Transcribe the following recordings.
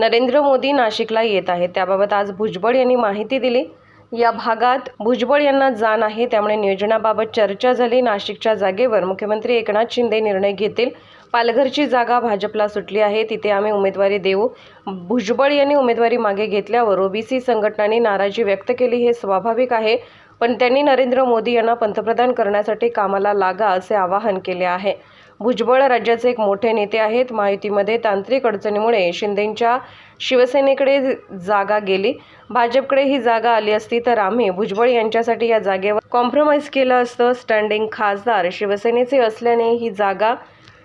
नरेंद्र मोदी नाशिकला येत आहेत. त्याबाबत आज भुजबळ यांनी माहिती दिली. या भागात भुजबळ यांना जाण आहे. त्यामुळे नियोजनाबाबत चर्चा झाली. नाशिकच्या जागेवर मुख्यमंत्री एकनाथ शिंदे निर्णय घेतील. पालघरची जागा भाजपला सुटली आहे. तिथे आम्ही उमेदवारी देऊ. भुजबळ यांनी उमेदवारी मागे घेतल्यावर ओबीसी संघटनांनी नाराजी व्यक्त केली हे स्वाभाविक आहे. पण त्यांनी नरेंद्र मोदी यांना पंतप्रधान करण्यासाठी कामाला लागा असे आवाहन केले आहे. भुजबळ राज्याचे एक मोठे नेते आहेत. माहितीमध्ये तांत्रिक अडचणीमुळे शिंदेंच्या शिवसेनेकडे जागा गेली. भाजपकडे ही जागा आली असती तर आम्ही भुजबळ यांच्यासाठी या जागेवर कॉम्प्रोमाइज केलं असतं. स्टँडिंग खासदार शिवसेनेचे असल्याने ही जागा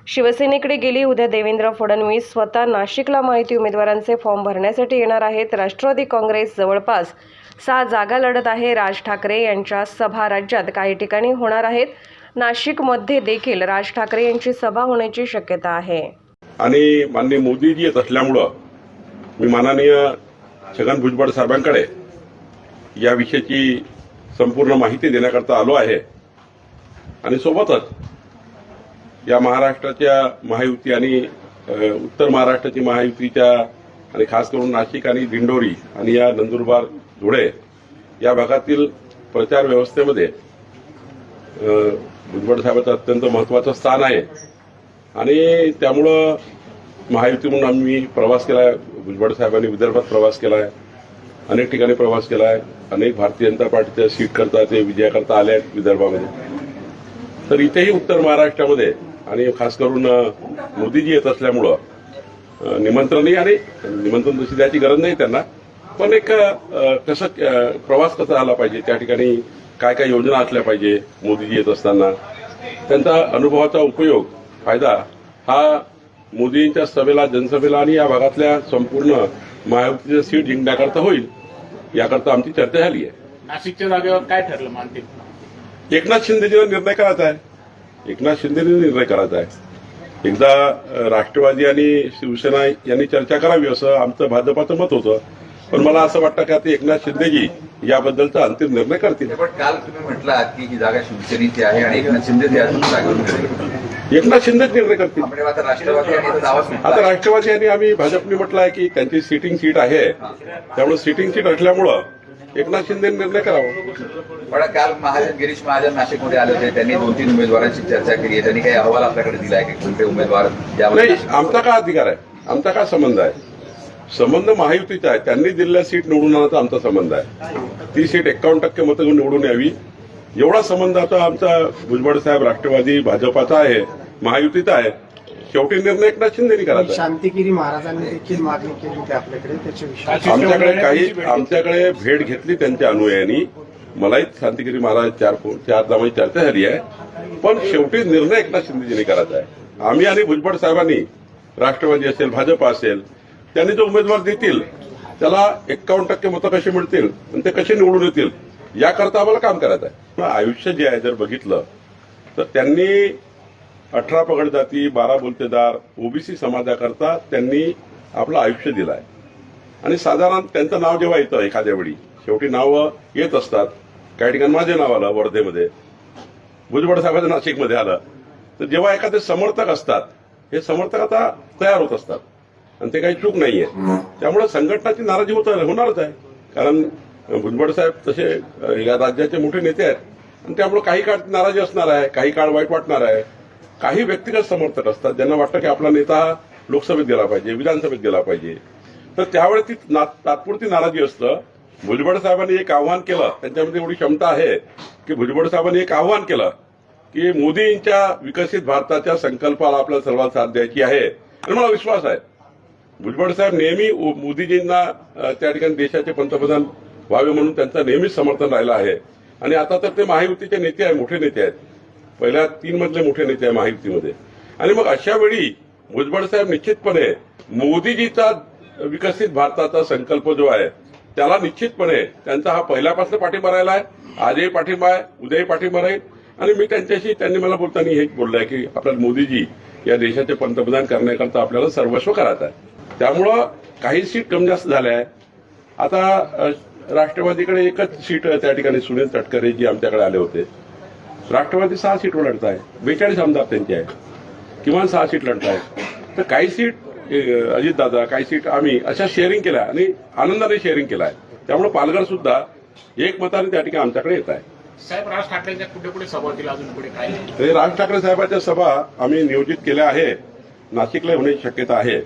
शिवसेनेकडे गेली. उद्या देवेंद्र फडणवीस स्वतः नाशिकला माहिती उमेदवारांचे फॉर्म भरण्यासाठी येणार आहेत. राष्ट्रवादी काँग्रेस जवळपास सहा जागा लढत आहे. राज ठाकरे यांच्या सभा राज्यात काही ठिकाणी होणार आहेत. नाशिकमध्ये देखील राज ठाकरे यांची सभा होण्याची शक्यता आहे. आणि माननीय मोदीजी येत असल्यामुळं मी माननीय छगन भुजबळ साहेबांकडे या विषयाची संपूर्ण माहिती देण्याकरता आलो आहे. आणि सोबतच या महाराष्ट्राच्या महायुती आणि उत्तर महाराष्ट्राची महायुतीच्या आणि खास करून नाशिक आणि दिंडोरी आणि या नंदुरबार धुळे या भागातील प्रचार व्यवस्थेमध्ये भुजबळ साहेबाचं अत्यंत महत्वाचं स्थान आहे. आणि त्यामुळं महायुती म्हणून आम्ही प्रवास केला आहे भुजबळ साहेबांनी विदर्भात प्रवास केला आहे अनेक ठिकाणी प्रवास केला आहे अनेक भारतीय जनता पार्टीच्या सीट करता ते विजयाकरता आले आहेत विदर्भामध्ये. तर इथेही उत्तर महाराष्ट्रामध्ये आणि खास करून मोदीजी येत असल्यामुळं निमंत्रणही आणि निमंत्रण तशी द्यायची गरज नाही त्यांना. पण एक कसं प्रवास कसा आला पाहिजे त्या ठिकाणी काय काय योजना असल्या पाहिजे मोदीजी येत असताना. त्यांचा अनुभवाचा उपयोग फायदा हा मोदींच्या सभेला जनसभेला आणि या भागातल्या संपूर्ण महायुतीचं सीट जिंकण्याकरता होईल याकरता आमची चर्चा झाली आहे. नाशिकच्या जागेवर काय ठरलं मानते एकनाथ शिंदेजीला निर्णय करायचा आहे एकनाथ शिंदेने निर्णय करायचा आहे एकदा राष्ट्रवादी आणि शिवसेना यांनी चर्चा करावी असं आमचं भाजपाचं मत होतं. पण मला असं वाटतं की आता एकनाथ शिंदेजी याबद्दलचा अंतिम निर्णय करतील. पण काल तुम्ही म्हटलात की ही जागा शिवसेनेची आहे आणि एकनाथ शिंदे ते अजून जागेवर एकनाथ शिंदेच निर्णय करतील. आता राष्ट्रवादी आणि आम्ही भाजपने म्हटलं आहे की त्यांची सिटिंग सीट आहे. त्यामुळे सिटिंग सीट असल्यामुळं एकनाथ शिंदे निर्णय करावा. पण काल महाजन गिरीश महाजन नाशिकमध्ये आले होते. त्यांनी दोन तीन उमेदवारांची चर्चा केली आहे. त्यांनी काही अहवाल आपल्याकडे दिला आहे की कोणते उमेदवार नाही आमचा काय अधिकार आहे? आमचा काय संबंध आहे? संबंध महायुतीचा आहे. त्यांनी दिलेल्या सीट निवडून आणण्याचा आमचा संबंध आहे. ती सीट एक्कावन्न टक्के मतं निवडून यावी. एवढा संबंध आता आमचा भुजबळ साहेब राष्ट्रवादी भाजपाचा आहे महायुतीचा आहे. शेवटी निर्णय एकनाथ शिंदेनी करायचा. शांतिगिरी महाराजांनी देखील मागणी केली होती आपल्याकडे त्याच्याविषयी आमच्याकडे काही आमच्याकडे भेट घेतली त्यांच्या अनुयायांनी. मलाही शांतिगिरी महाराज चार चार दामाची चर्चा झाली आहे. पण शेवटी निर्णय एकनाथ शिंदेजींनी करायचा आहे. आम्ही आणि भुजबळ साहेबांनी राष्ट्रवादी असेल भाजप असेल त्यांनी जो उमेदवार देतील त्याला एक्कावन्न टक्के मतं कशी मिळतील आणि ते कसे निवडून येतील याकरता आम्हाला काम करायचं आहे. आयुष्य जे आहे जर बघितलं तर त्यांनी अठरा पगड जाती बारा बोलतेदार ओबीसी समाजाकरता त्यांनी आपलं आयुष्य दिलं आहे आणि साधारण त्यांचं नाव जेव्हा येतं एखाद्या वेळी शेवटी नावं येत असतात. काही ठिकाणी माझे नाव आलं वर्धेमध्ये. भुजबळ साहेबांचं नाशिकमध्ये आलं. तर जेव्हा एखादे समर्थक असतात हे समर्थक आता तयार होत असतात. आणि ते काही चूक नाहीये. त्यामुळे संघटनाची नाराजी होत होणारच आहे. कारण भुजबळ साहेब तसे या राज्याचे मोठे नेते आहेत. आणि त्यामुळे काही काळ नाराजी असणार आहे काही काळ वाईट वाटणार आहे. काही व्यक्तिगत समर्थक असतात. ज्यांना वाटतं की आपला नेता हा लोकसभेत गेला पाहिजे विधानसभेत गेला पाहिजे. तर त्यावेळी ती तात्पुरती नाराजी असतं. भुजबळ साहेबांनी एक आव्हान केलं. त्यांच्यामध्ये एवढी क्षमता आहे की भुजबळ साहेबांनी एक आव्हान केलं की मोदींच्या विकसित भारताच्या संकल्पाला आपल्याला सर्वात साथ द्यायची आहे. आणि मला विश्वास आहे. भुजबळ साहेब नेहमी मोदीजींना त्या ठिकाणी देशाचे पंतप्रधान व्हावे म्हणून त्यांचं नेहमीच समर्थन राहिलं आहे. आणि आता तर ते महायुतीचे नेते आहे मोठे नेते आहेत. पहिल्या तीन मधले मोठे नेते आहे महायुतीमध्ये. आणि मग अशा वेळी भुजबळ साहेब निश्चितपणे मोदीजीचा विकसित भारताचा संकल्प जो आहे त्याला निश्चितपणे त्यांचा हा पहिल्यापासून पाठिंबा राहिला आहे. आजही पाठिंबा आहे उद्याही पाठिंबा राहील. आणि मी त्यांच्याशी त्यांनी मला बोलताना हेच बोललंय की आपल्याला मोदीजी या देशाचे पंतप्रधान करण्याकरता आपल्याला सर्वस्व करायचं आहे. त्यामुळं काही सीट कमी जास्त झाल्या आहे आता राष्ट्रवादीकडे एकच सीट त्या ठिकाणी सुनील तटकरे जी आमच्याकडे आले होते. राष्ट्रवादी सहा सीटवर लढत आहे बेचाळीस आमदार त्यांचे आहे किमान सहा सीट लढत आहे तर काही सीट अजितदादा काही सीट आम्ही अशा शेअरिंग केल्या आणि आनंदाने शेअरिंग केला आहे त्यामुळे पालघर सुद्धा एक मताने त्या ठिकाणी आमच्याकडे येत आहे. साहेब राज ठाकरेंच्या कुठे कुठे सभा होतील अजून पुढे काय? राज ठाकरे साहेबांच्या सभा आम्ही नियोजित केल्या आहे नाशिकला होण्याची शक्यता आहे.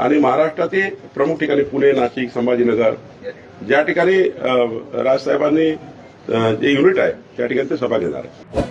आणि महाराष्ट्रातील प्रमुख ठिकाणी पुणे नाशिक संभाजीनगर. ज्या ठिकाणी राजसाहेबांनी जे युनिट आहे त्या ठिकाणी ते सभा घेणार आहे.